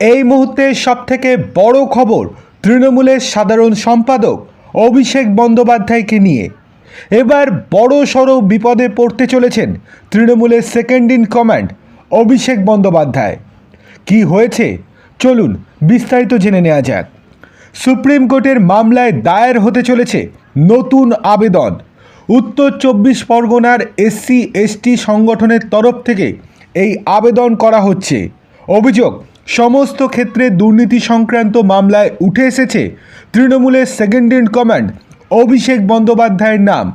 এই মুহূর্তে সবথেকে বড় খবর তৃণমূলের সাধারণ সম্পাদক অভিষেক বন্দ্যোপাধ্যায়কে নিয়ে। এবার বড় সড়ো বিপদে পড়তে চলেছেন তৃণমূলের second in command Abhishek Bandyopadhyay. কি হয়েছে? চলুন বিস্তারিত জেনে নেওয়া যাক। সুপ্রিম কোর্টের মামলায় দায়ের হতে চলেছে নতুন আবেদন। উত্তর চব্বিশ পরগনার এসসি, এসটি সংগঠনের তরফ থেকে এই আবেদন করা হচ্ছে। অভিযোগ সমস্ত ক্ষেত্রে দুর্নীতি সংক্রান্ত মামলায় উঠে এসেছে তৃণমূলের সেকেন্ড ইন কমান্ড অভিষেক বন্দ্যোপাধ্যায়ের নাম।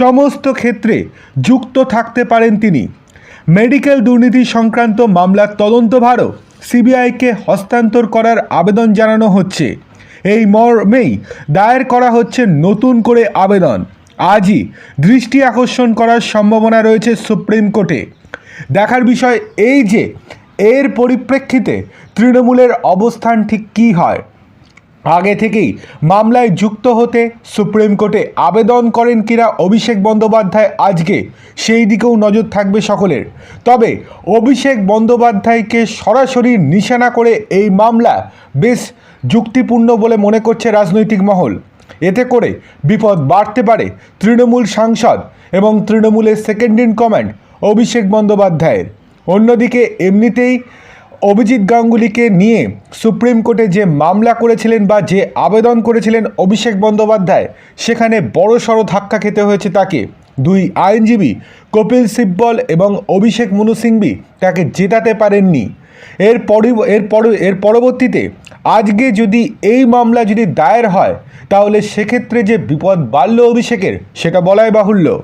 সমস্ত ক্ষেত্রে যুক্ত থাকতে পারেন তিনি। মেডিকেল দুর্নীতি সংক্রান্ত মামলার তদন্তভারও সিবিআইকে হস্তান্তর করার আবেদন জানানো হচ্ছে। এই মর্মেই দায়ের করা হচ্ছে নতুন করে আবেদন। আজই দৃষ্টি আকর্ষণ করার সম্ভাবনা রয়েছে সুপ্রিম কোর্টে। দেখার বিষয় এই যে এর পরিপ্রেক্ষিতে তৃণমূলের অবস্থান ঠিক কী হয়? আগে থেকেই মামলায় যুক্ত হতে সুপ্রিম কোর্টে আবেদন করেন কিনা অভিষেক বন্দ্যোপাধ্যায় আজকে? সেই দিকেও নজর থাকবে সকলের। তবে অভিষেক বন্দ্যোপাধ্যায়কে সরাসরি নিশানা করে এই মামলা বেশ যুক্তিপূর্ণ বলে মনে করছে রাজনৈতিক মহল। এতে করে বিপদ বাড়তে পারে তৃণমূল সাংসদ এবং তৃণমূলের সেকেন্ড ইন কমান্ড অভিষেক বন্দ্যোপাধ্যায়ের। অন্যদিকে এমনিতেই অভিজিৎ গাঙ্গুলিকে নিয়ে সুপ্রিম কোর্টে যে মামলা করেছিলেন বা যে আবেদন করেছিলেন অভিষেক বন্দ্যোপাধ্যায়, সেখানে বড় সড়ো ধাক্কা খেতে হয়েছে তাকে। দুই আইনজীবী কপিল সিব্বল এবং অভিষেক মনু সিংভি তাকে জেতাতে পারেননি। এর পরি, এর পর, এর পরবর্তীতে আজকে যদি এই মামলা যদি দায়ের হয়, তাহলে সেক্ষেত্রে যে বিপদ বাড়ল অভিষেকের, সেটা বলাই বাহুল্য।